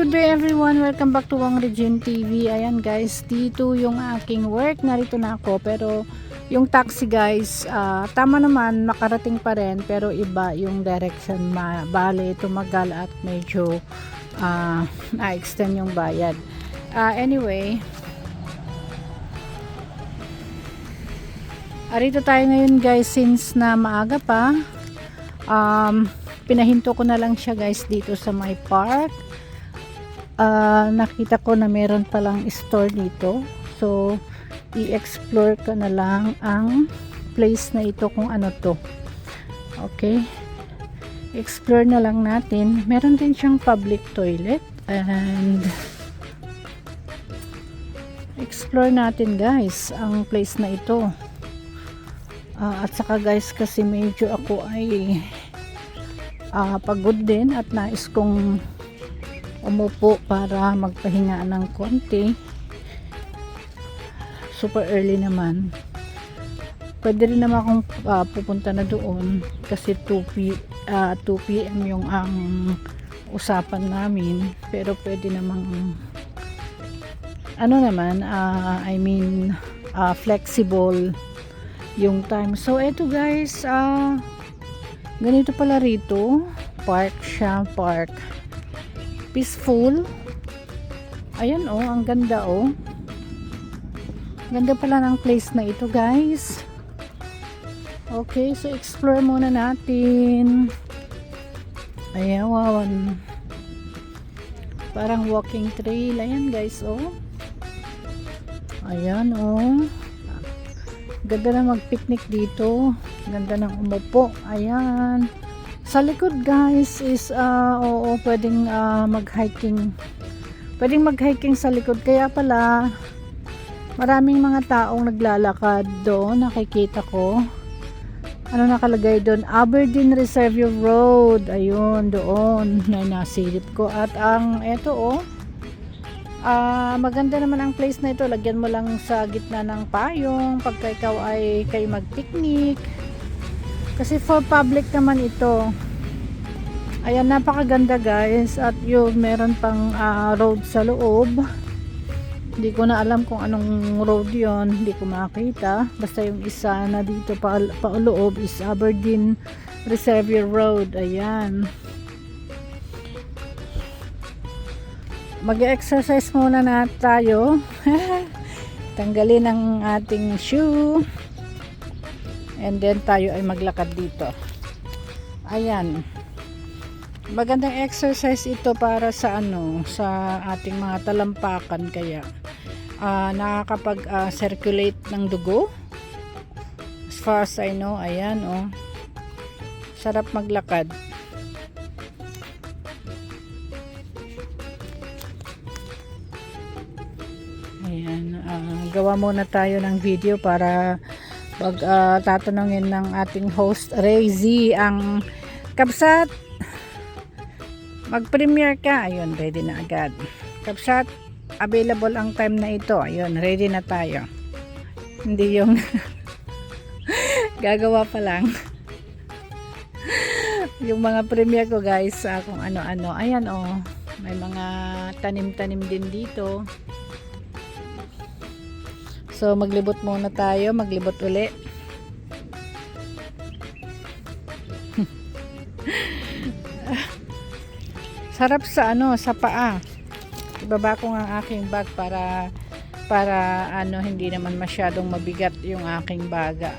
Good day everyone. Welcome back to Wang Regine TV. Ayan guys, dito yung aking work. Narito na ako. Pero yung taxi guys, ah, tama naman, nakarating pa rin. Pero iba yung direction. Ma bale, tumagal at medyo ah, na-extend yung bayad. Ah, anyway, arito tayo ngayon guys since na maaga pa. Um, pinahinto ko na lang siya guys dito sa my park ah, nakita ko na meron palang store dito. So, i-explore ko na lang ang place na ito kung ano to. Okay. Explore na lang natin. Meron din siyang public toilet and explore natin guys ang place na ito. Ah, at saka guys kasi medyo ako ay ah, pagod din at nais kong umupo para magpahinga ng konti super early naman pwede rin naman akong ah, pupunta na doon kasi 2 p ah, 2 p.m. yung ang usapan namin pero pwede namang ano naman ah, I mean ah, flexible yung time so eto guys ah, ganito pala rito park siya park peaceful. Ayan oh, ang ganda oh. Ganda pala ng place na ito, guys. Okay, so explore muna natin. Ayan, wow. Parang walking trail. Ayan, guys, oh. Ayan, oh. Ganda na mag-picnic dito. Ganda ng umupo. Ayan. Sa likod guys is uh, oo pwedeng ah, mag-hiking. Pwedeng mag-hiking sa likod kaya pala maraming mga taong naglalakad doon nakikita ko. Ano nakalagay doon? Aberdeen Reservoir Road. Ayun, doon na nasilip ko. At ang eto oh, ah maganda naman ang place na ito. Lagyan mo lang sa gitna ng payong pagka ikaw ay kayo mag-picnic. Kasi for public naman ito. Ayan, napakaganda guys. At yun, meron pang ah, road sa loob. Hindi ko na alam kung anong road yon Hindi ko makita. Basta yung isa na dito pa, pa loob is Aberdeen Reservoir Road. Ayan. Mag-exercise muna na tayo. Tanggalin ang ating shoe. And then tayo ay maglakad dito. Ayan. Magandang exercise ito para sa ano, sa ating mga talampakan kaya ah, nakakapag ah, circulate ng dugo. As far as I know, ayan oh. Sarap maglakad. Ayan, ah, gawa muna tayo ng video para pag ah, tatanungin ng ating host Ray ang Kapsat mag-premiere ka. Ayun ready na agad. Kapsat available ang time na ito. Ayun ready na tayo. Hindi yung gagawa pa lang. Yung mga premiere ko guys ah, kung ano-ano. Ayan oh. May mga tanim-tanim din dito. So maglibot muna tayo, maglibot uli. Sarap sa ano, sa paa. Ibaba ko ang aking bag para para ano hindi naman masyadong mabigat yung aking baga.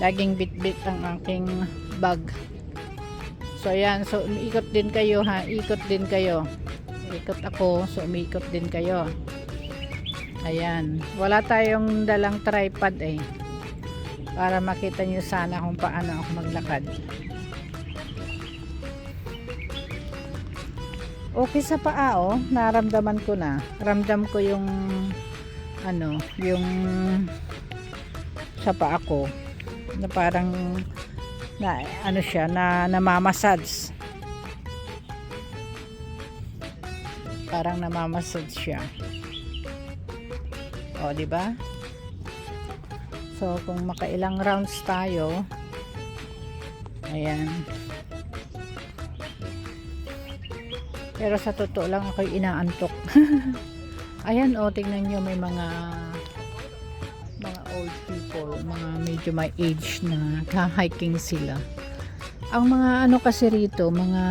Laging bit-bit ang aking bag. So ayan, so umiikot din kayo ha, ikot din kayo. Ikot ako, so umiikot din kayo. Ayan. Wala tayong dalang tripod eh. Para makita nyo sana kung paano ako maglakad. Okay sa paa oh. Naramdaman ko na. Ramdam ko yung ano, yung sa paa ko. Na parang na ano siya na namamassage parang namamassage siya o di ba so kung makailang rounds tayo ayan pero sa totoo lang ako'y inaantok. Ayan o tingnan nyo may mga mga old people mga medyo may age na hiking sila. Ang mga ano kasi rito mga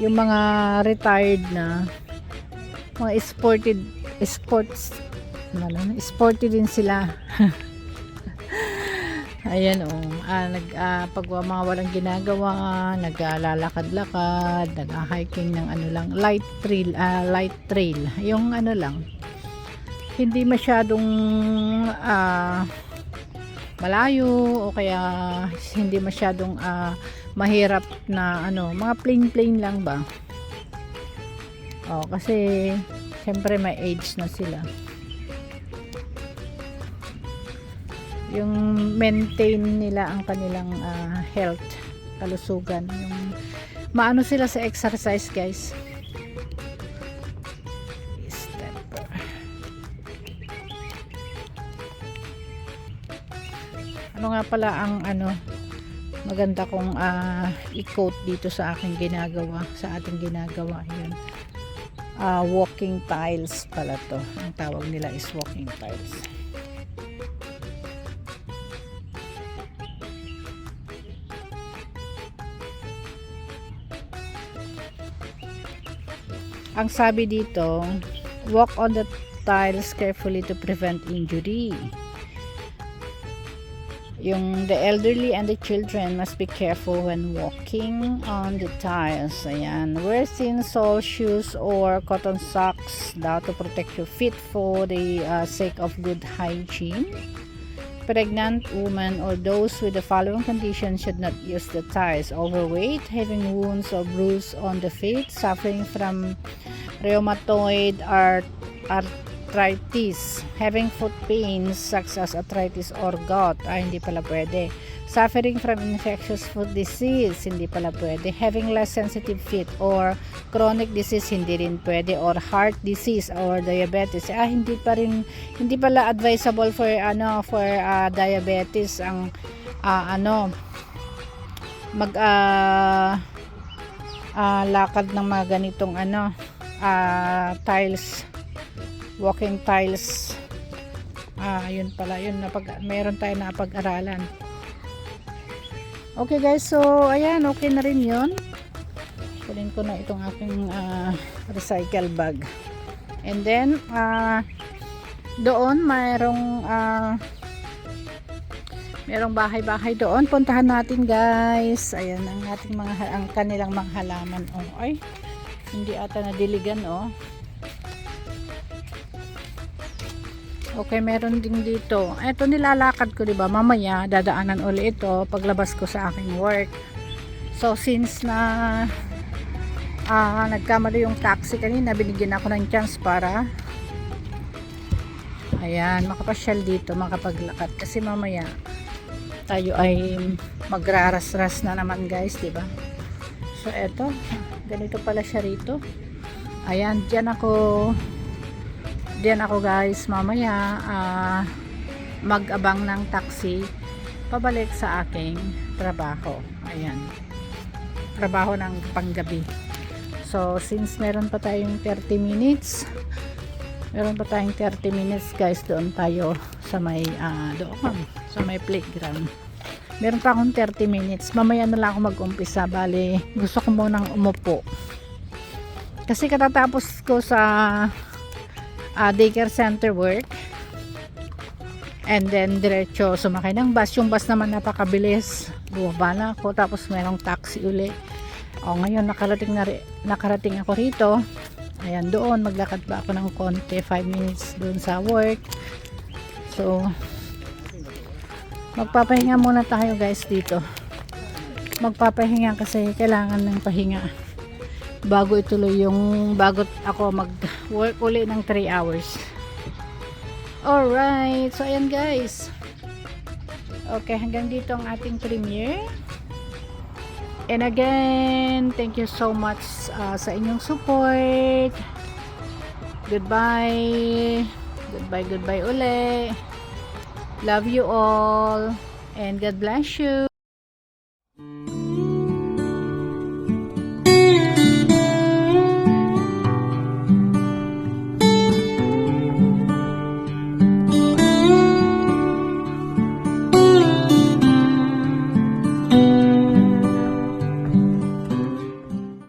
yung mga retired na mga sported sports ano, sporty din sila ayan oh. Ah, nag, ah, pag mga walang ginagawa naglalakad-lakad nag-hiking ng ano lang light trail ah, light trail. Yung ano lang hindi masyadong ah, malayo o kaya hindi masyadong ah, mahirap na ano mga plain plain lang ba? Oh kasi syempre may age na sila yung maintain nila ang kanilang ah, health kalusugan. Yung maano sila sa exercise guys. Step ano nga pala ang ano maganda kong ah, i-quote dito sa aking ginagawa sa ating ginagawa. Yun. Ah, walking tiles pala to. Ang tawag nila is walking tiles ang sabi dito walk on the tiles carefully to prevent injury yung the elderly and the children must be careful when walking on the tiles. Ayan. Wear thin sole shoes or cotton socks daw to protect your feet for the uh, sake of good hygiene. Pregnant women or those with the following conditions should not use the tiles. Overweight, having wounds or bruise on the feet, suffering from rheumatoid art arthritis, having foot pains such as arthritis or gout, ay hindi pala pwede. Suffering from infectious foot disease, hindi pala pwede. Having less sensitive feet or chronic disease, hindi rin pwede. Or heart disease or diabetes, ah hindi pa rin, hindi pala advisable for ano for ah, diabetes ang ah, ano mag ah, ah, lakad ng mga ganitong ano ah, tiles walking tiles ah yun pala yun napag meron tayo na pag-aralan okay guys. So ayan okay na rin yun. Kunin ko na itong aking ah, recycle bag. And then ah doon mayroong ah, merong bahay-bahay doon. Puntahan natin guys. Ayan ang ating mga ang kanilang mga halaman. Oh ay hindi ata nadiligan oh Okay, meron din dito. Ito nilalakad ko, 'di ba? Mamaya dadaanan uli ito paglabas ko sa aking work. So since na ah nagkamali yung taxi kanina, binigyan ako ng chance para ayan, makapasyal dito, makapaglakad kasi mamaya tayo ay magraras-ras na naman, guys, 'di ba? So eto, ganito pala siya rito. Ayan, diyan ako diyan ako guys mamaya uh, mag-abang ng taxi pabalik sa aking trabaho. Ayan. Trabaho ng panggabi. So since meron pa tayong 30 minutes meron pa tayong 30 minutes guys doon tayo sa may uh, doon sa may playground. Meron pa akong 30 minutes. Mamaya na lang ako mag-umpisa. Bali gusto ko munang umupo. Kasi katatapos ko sa uh, daycare center work. And then diretso sumakay ng bus. Yung bus naman napakabilis. Bumaba na ako tapos merong taxi uli. O ngayon nakarating na nakarating ako rito. Ayan doon. Maglakad ba ako ng konti 5 minutes doon sa work. So magpapahinga muna tayo guys dito. Magpapahinga kasi kailangan ng pahinga bago ituloy yung bago ako mag work uli ng 3 hours alright so ayan guys Okay, hanggang dito ang ating premiere. And again, thank you so much uh, sa inyong support. Goodbye. Goodbye, goodbye uli. Love you all. And God bless you.